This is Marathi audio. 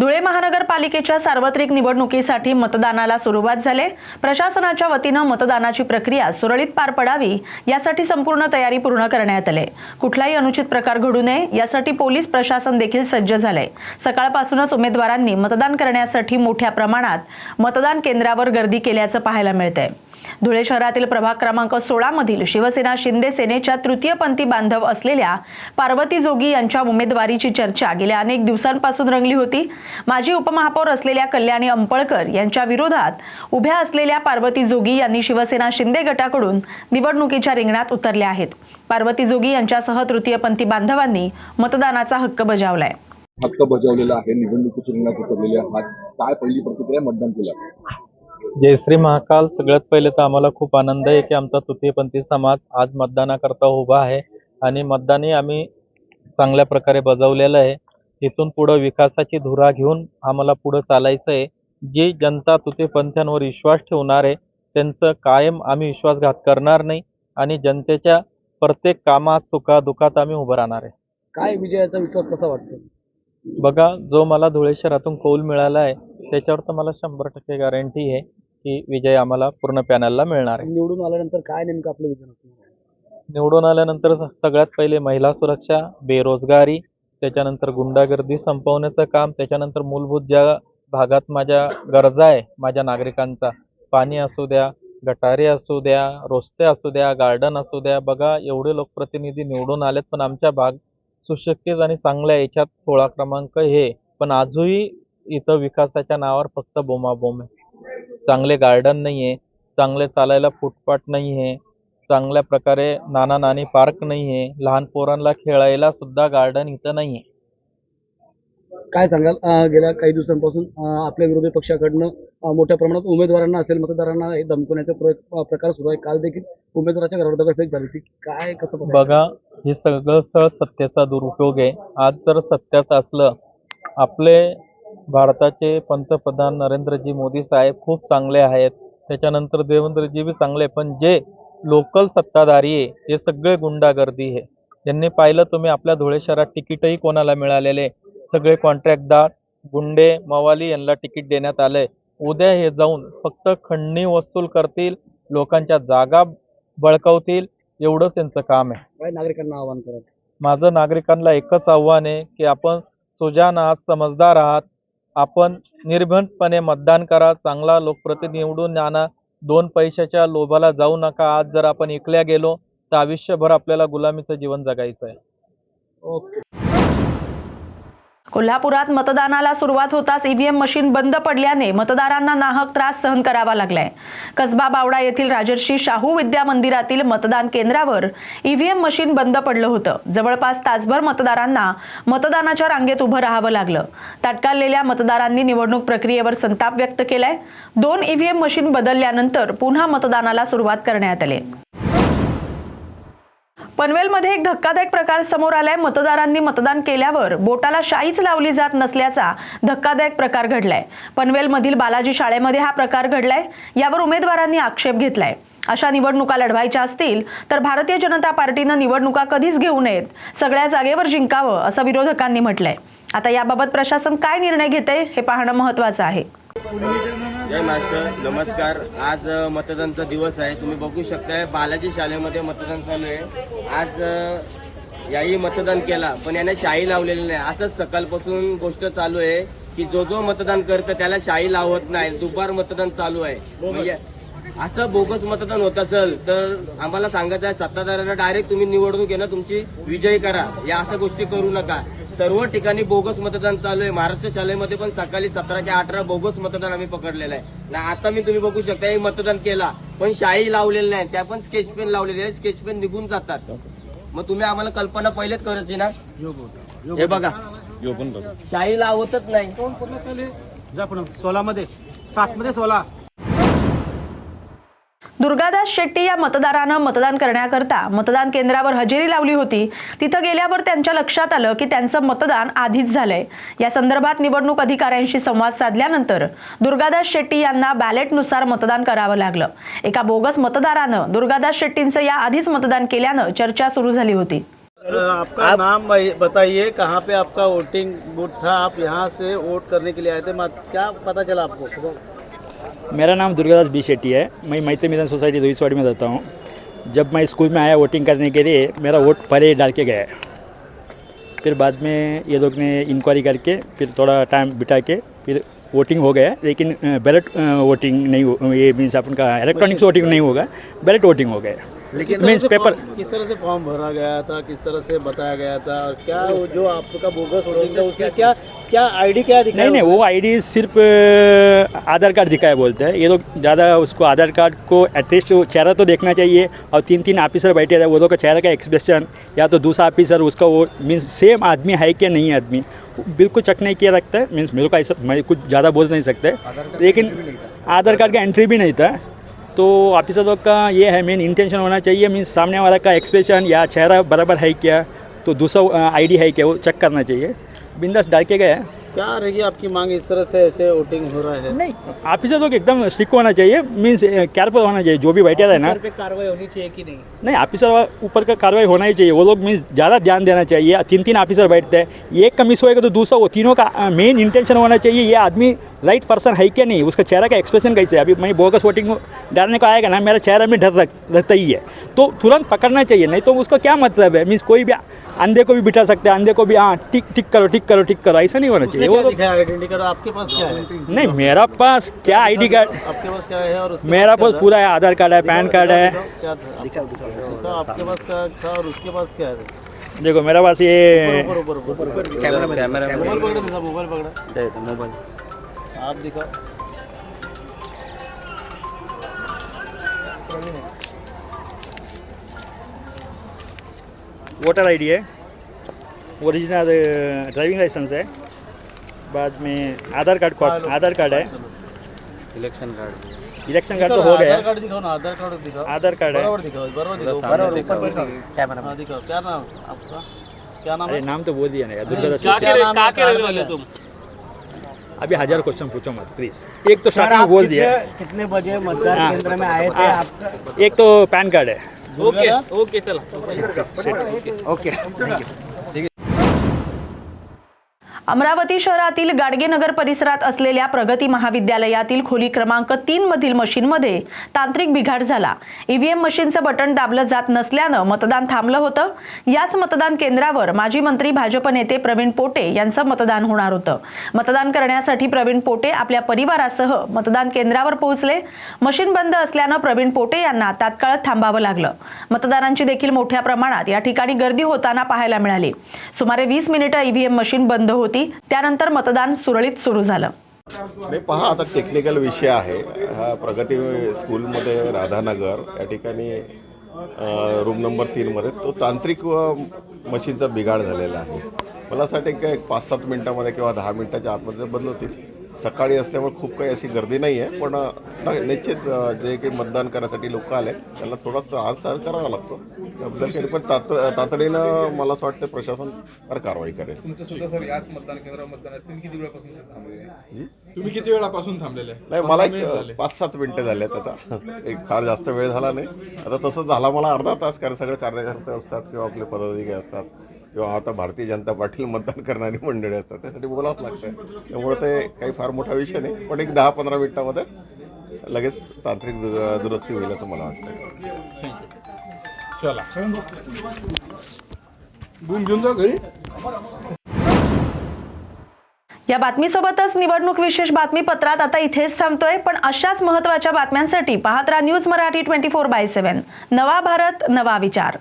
धुळे महानगरपालिकेच्या सार्वत्रिक निवडणुकीसाठी मतदानाला सुरुवात झाले. प्रशासनाच्या वतीनं मतदानाची प्रक्रिया सुरळीत पार पडावी यासाठी संपूर्ण तयारी पूर्ण करण्यात आले. कुठलाही अनुचित प्रकार घडू नये यासाठी पोलीस प्रशासन देखील सज्ज झालंय. सकाळपासूनच उमेदवारांनी मतदान करण्यासाठी मोठ्या प्रमाणात मतदान केंद्रावर गर्दी केल्याचं पाहायला मिळतंय. धुळे शहरातील प्रभाग क्रमांक सोळा मधील शिवसेना शिंदे सेनेच्या तृतीयपंथी बांधव असलेल्या पार्वती जोगी यांच्या उमेदवारीची चर्चा गेल्या अनेक दिवसांपासून रंगली होती. माजी उपमहापौर असलेल्या कल्याणी अंपळकर यांच्या विरोधात उभ्या असलेल्या पार्वती जोगी यांनी शिवसेना शिंदे गटाकडून निवडणुकीच्या रिंगणात उतरल्या आहेत. पार्वती जोगी यांच्यासह तृतीयपंथी बांधवांनी मतदानाचा हक्क बजावलाय. हक्क बजावलेला आहे. निवडणुकीच्या रिंगणात उतरलेले आहात. काय पहिली प्रतिक्रिया मतदान केलं जय श्री महाकाल सगळ्यात पहिले तर आम्हाला खूप आनंद आहे की आमचा तृतीयपंथी समाज आज मतदानाकरता उभा आहे. आणि मतदानही आम्ही चांगल्या प्रकारे बजावलेलं आहे. इथून पुढं विकासाची धुरा घेऊन आम्हाला पुढं चालायचं आहे. जी जनता तृतीयपंथ्यांवर विश्वास ठेवणार आहे त्यांचं कायम आम्ही विश्वासघात करणार नाही. आणि जनतेच्या प्रत्येक कामात सुखात दुःखात आम्ही उभं राहणार आहे. काय विजयाचा विश्वास कसा वाटतो? बघा जो मला धुळे शहरातून कौल मिळाला आहे त्याच्यावर तर मला शंभर टक्के गॅरंटी आहे. की विजय आम्हाला पूर्ण पॅनलला मिळणार आहे निवडून आल्यानंतर काय नेमकं आपलं विजन असणार आहे? निवडून आल्यानंतर सगळ्यात पहिले महिला सुरक्षा बेरोजगारी त्याच्यानंतर गुंडागर्दी संपवण्याचं काम त्याच्यानंतर मूलभूत ज्या भागात माझ्या गरजा आहे माझ्या नागरिकांचा पाणी असू द्या गटारे असू द्या रस्ते असू द्या गार्डन असू द्या बघा एवढे लोकप्रतिनिधी निवडून आलेत पण आमच्या भाग सुशिक्षित आणि चांगल्या याच्यात सोळा क्रमांक हे पण आजही इथं विकासाच्या नावावर फक्त बोमाबोम आहे चांगले गार्डन नाही आहे चांगले चालायला फुटपाथ नाही आहे चांगल्या प्रकारे नाना नानी पार्क नाही आहे लहान पोरांना खेळायला सुद्धा गार्डन इथं नाही आहे काय सांगाल? अं, गेल्या काही दिवसांपासून अं, आपल्या विरोधी पक्षाकडनं अं, मोठ्या प्रमाणात उमेदवारांना असेल मतदारांना हे धमकवण्याचे प्रयत्न अं, प्रकार सुरू आहे. काल देखील उमेदवाराच्या घरावर दगडफेक झाली होती. काय कसं बघायचं? बघा हे सगळं स सत्तेचा दुरुपयोग आहे. आज जर सत्याचं असलं आपले भारताचे पंतप्रधान नरेंद्रजी मोदी साहेब खूप चांगले आहेत. त्याच्यानंतर देवेंद्रजी बी चांगले पण जे लोकल सत्ताधारी आहे हे सगळे गुंडागर्दी आहे. यांनी पाहिलं तुम्ही आपल्या धुळे शहरात तिकीटही कोणाला मिळालेले? सगळे कॉन्ट्रॅक्टदार गुंडे मवाली यांना तिकीट देण्यात आलंय उद्या हे जाऊन फक्त खंडणी वसूल करतील लोकांच्या जागा बळकावतील एवढंच त्यांचं काम आहे. नागरिकांना आवाहन करत माझं नागरिकांना एकच आव्हान आहे की आपण सुजान आहात समजदार आहात आपण निर्भीडपणे मतदान करा चांगला लोकप्रतिनिधी निवडून आणा दोन पैशाच्या लोभाला जाऊ नका आज जर आपण एकल्या गेलो तर आयुष्यभर आपल्याला गुलामीचं जीवन जगायचं आहे. ओके. कोल्हापुरात मतदानाला सुरुवात होताच ईव्हीएम मशीन बंद पडल्याने मतदारांना नाहक त्रास सहन करावा लागलाय. कसबा बावडा येथील राजर्षी शाहू विद्या मंदिरातील मतदान केंद्रावर ईव्हीएम मशीन बंद पडलं होतं. जवळपास तासभर मतदारांना मतदानाच्या रांगेत उभं राहावं लागलं. ताटकाललेल्या मतदारांनी निवडणूक प्रक्रियेवर संताप व्यक्त केलाय. दोन ईव्हीएम मशीन बदलल्यानंतर पुन्हा मतदानाला सुरुवात करण्यात आली. पनवेलमध्ये एक धक्कादायक प्रकार समोर आलाय. मतदारांनी मतदान केल्यावर बोटाला शाईच लावली जात नसल्याचा धक्कादायक प्रकार घडलाय. पनवेलमधील बालाजी शाळेमध्ये हा प्रकार घडलाय. यावर उमेदवारांनी आक्षेप घेतलाय. अशा निवडणुका लढवायच्या असतील तर भारतीय जनता पार्टीनं निवडणुका कधीच घेऊ नयेत. सगळ्या जागेवर जिंकावं असं विरोधकांनी म्हटलंय. आता याबाबत प्रशासन काय निर्णय घेते हे पाहणं महत्वाचं आहे. जय मास्टर नमस्कार. आज मतदानचा दिवस आहे. तुम्ही बघू शकताय बालाजी शाळेमध्ये मतदान चालू आहे. आज याही मतदान केला पण याने शाही लावलेली नाही. असंच सकाळपासून गोष्ट चालू आहे की जो जो मतदान करतं त्याला शाही लावत नाही. दुपार मतदान चालू आहे. म्हणजे असं बोगस मतदान होत असेल तर आम्हाला सांगायचं आहे सत्ताधाऱ्यांना डायरेक्ट तुम्ही निवडणूक आहे ना तुमची विजयी करा. या अशा गोष्टी करू नका. सर्व ठिकाणी बोगस मतदान चालू आहे. महाराष्ट्र शाळेमध्ये पण सकाळी सतरा ते अठरा बोगस मतदान आम्ही पकडलेलं आहे. ना आता मी तुम्ही बघू शकता हे मतदान केला पण शाही लावलेली नाही. त्या पण स्केच पेन लावलेले आहे स्केच पेन निघून जातात. मग तुम्ही आम्हाला कल्पना पहिलेच करायची ना? हे बघा. शाही लावतच नाही. सोलामध्ये सातमध्ये सोला. दुर्गादास शेट्टी या मतदारानं मतदान करण्याकरता मतदान केंद्रावर हजेरी लावली होती. तिथं गेल्यावर त्यांच्या लक्षात आलं की त्यांचं मतदान आधीच झालंय. या संदर्भात निवडणूक अधिकाऱ्यांशी संवाद साधल्यानंतर दुर्गादास शेट्टी यांना बॅलेटनुसार मतदान करावं लागलं. एका बोगस मतदारानं दुर्गादास शेट्टींचं या आधीच मतदान केल्यानं चर्चा सुरू झाली होती. आपका नाम भाई- बताइए कहाँ पे आपका वोटिंग बूथ था? आप यहाँ से वोट करने के लिए आए थे? मत- क्या पता चला आपको? मेरा नाम दुर्गादास बी शेट्टी है। मैं मैत्री मैदान सोसाइटी रोहितवाड़ी में रहता हूँ। जब मैं स्कूल में आया वोटिंग करने के लिए, मेरा वोट पहले डाल के गया फिर बाद में ये लोग ने इंक्वायरी करके, फिर थोड़ा टाइम बिठा के, फिर वोटिंग हो गया। लेकिन बैलेट वोटिंग नहीं ये मीन्स अपन का इलेक्ट्रॉनिक्स वोटिंग नहीं होगा बैलेट वोटिंग हो गया। किस मीन्स पेपर किस तरह से फॉर्म भरा गया था किस तरह से बताया गया था और क्या वो जो आपका बोगस वोटिंग था उसमें क्या क्या आईडी क्या दिखा नहीं नहीं वो आईडी सिर्फ़ आधार कार्ड दिखाया बोलते हैं। ये लोग ज़्यादा उसको आधार कार्ड को एटलीस्ट चेहरा तो देखना चाहिए और तीन तीन ऑफिसर बैठे थे वो लोग का चेहरा का एक्सप्रेशन या तो दूसरा ऑफिसर उसका वो मीन्स सेम आदमी है क्या नहीं आदमी? बिल्कुल चेक नहीं किया रखता है मीन्स मेरे को ऐसा मैं कुछ ज़्यादा बोल नहीं सकते। लेकिन आधार कार्ड का एंट्री भी नहीं था। तो ऑफिसर लोग का ये है मेन इंटेंशन होना चाहिए मीन्स सामने वाला का एक्सप्रेशन या चेहरा बराबर है क्या तो दूसरा आईडी है क्या वो चेक करना चाहिए। बिंदास डाल के गया क्या रहेगी आपकी मांग इस तरह से ऐसे वोटिंग हो रहा है? नहीं ऑफिसर लोग एकदम स्ट्रिक्ट होना चाहिए मीन्स केयरफुल होना चाहिए जो भी बैठा है ना। कार्रवाई होनी चाहिए कि नहीं? नहीं ऑफिसर ऊपर का कार्रवाई होना ही चाहिए वो लोग मीन्स ज़्यादा ध्यान देना चाहिए तीन तीन ऑफिसर बैठते हैं। एक का मिस होएगा तो दूसरा वो तीनों का मेन इंटेंशन होना चाहिए ये आदमी राइट पर्सन है क्या नहीं उसका चेहरा का एक्सप्रेशन कैसे है अभी मैं बोगस वोटिंग डालने को आएगा ना मेरा चेहरा में डर रख- रहता ही है तो तुरंत पकड़ना चाहिए नहीं तो उसका क्या मतलब है मीन्स कोई भी अंधे को भी बिठा सकते हैं अंधे को भी हाँ टिक टिक करो टिक करो टिक करो ऐसा नहीं होना चाहिए वो आइडेंटिटी कार्ड आपके पास क्या है नहीं मेरा पास क्या आईडी कार्ड आपके पास क्या है और उसके मेरा पास? पूरा है आधार कार्ड है पैन कार्ड है आपके पास क्या था और उसके पास क्या है देखो मेरा पास ये मोबाइल पकड़ा मोबाइल आप दिखाओ। वोटर आईडी है। ओरिजिनल ड्राइविंग लाइसेंस है। बाद में Aadhaar card copy- Aadhaar card है। इलेक्शन कार्ड इलेक्शन कार्ड तो हो गया आधार कार्ड दिखाओ ना आधार कार्ड दिखाओ। आधार कार्ड है। बराबर दिखाओ बराबर दिखाओ बराबर ऊपर कैमरा हाँ दिखाओ। क्या नाम आपका? क्या नाम है? नाम तो बोल दिया ना यार दुर्गा क्या क्या नाम है तुम। अभी हजार क्वेश्चन पूछो मत प्लीज एक तो स्टार्टिंग बोल दिया। कितने बजे मतदान। केंद्र में आए थे? आप एक तो पैन कार्ड है। ओके ओके चलो। अमरावती शहरातील गाडगेनगर परिसरात असलेल्या प्रगती महाविद्यालयातील खोली क्रमांक तीन मधील मशीनमध्ये तांत्रिक बिघाड झाला. ईव्हीएम मशीनचं बटन दाबलं जात नसल्यानं मतदान थांबलं होतं. याच मतदान केंद्रावर माजी मंत्री भाजप नेते प्रवीण पोटे यांचं मतदान होणार होतं. मतदान करण्यासाठी प्रवीण पोटे आपल्या परिवारासह मतदान केंद्रावर पोहोचले. मशीन बंद असल्यानं प्रवीण पोटे यांना तात्काळ थांबावं लागलं. मतदारांची देखील मोठ्या प्रमाणात या ठिकाणी गर्दी होताना पाहायला मिळाली. सुमारे वीस मिनिटं ईव्हीएम मशीन बंद होती. त्यानंतर मतदान सुरळीत सुरू झालं. नाही पहा आता टेक्निकल विषय आहे. हा प्रगती स्कूलमध्ये राधानगर या ठिकाणी रूम नंबर तीनमध्ये तो तांत्रिक व मशीनचा बिघाड झालेला आहे. मला असं वाटतं की एक पाच सात मिनटामध्ये किंवा दहा मिनटाच्या आतमध्ये बदलवतील सकाळी असल्यामुळे खूप काही अशी गर्दी नाही आहे पण निश्चित जे काही मतदान करण्यासाठी लोक आले त्यांना थोडासा आज सहज करावा लागतो त्याबद्दल काही पण तात तातडीनं मला असं वाटतं प्रशासन फार कारवाई करेल तुम्ही किती वेळापासून थांबलेले आहे? तुम्ही किती वेळापासून थांबलेले आहे? नाही मला झाले. एक पाच सात मिनिटं झालेत आता एक फार जास्त वेळ झाला नाही आता तसं झाला मला अर्धा तास कारण सगळे कार्यकर्ते असतात किंवा आपले पदाधिकारी असतात किंवा आता भारतीय जनता पार्टी मतदान करणारी मंडळी असतात त्यासाठी बोलावंच लागतं त्यामुळे ते काही फार मोठा विषय नाही पण एक दहा पंधरा मिनिटामध्ये लगेच तांत्रिक दु- दुरुस्ती होईल असं मला वाटतं चला गुण घेऊन जा घरी. या बातमीसोबतच निवडणूक विशेष बातमीपत्रात आता इथेच थांबतोय पण अशाच महत्त्वाच्या बातम्यांसाठी पाहत राहा news Marathi twenty four by seven. नवा भारत नवा विचार.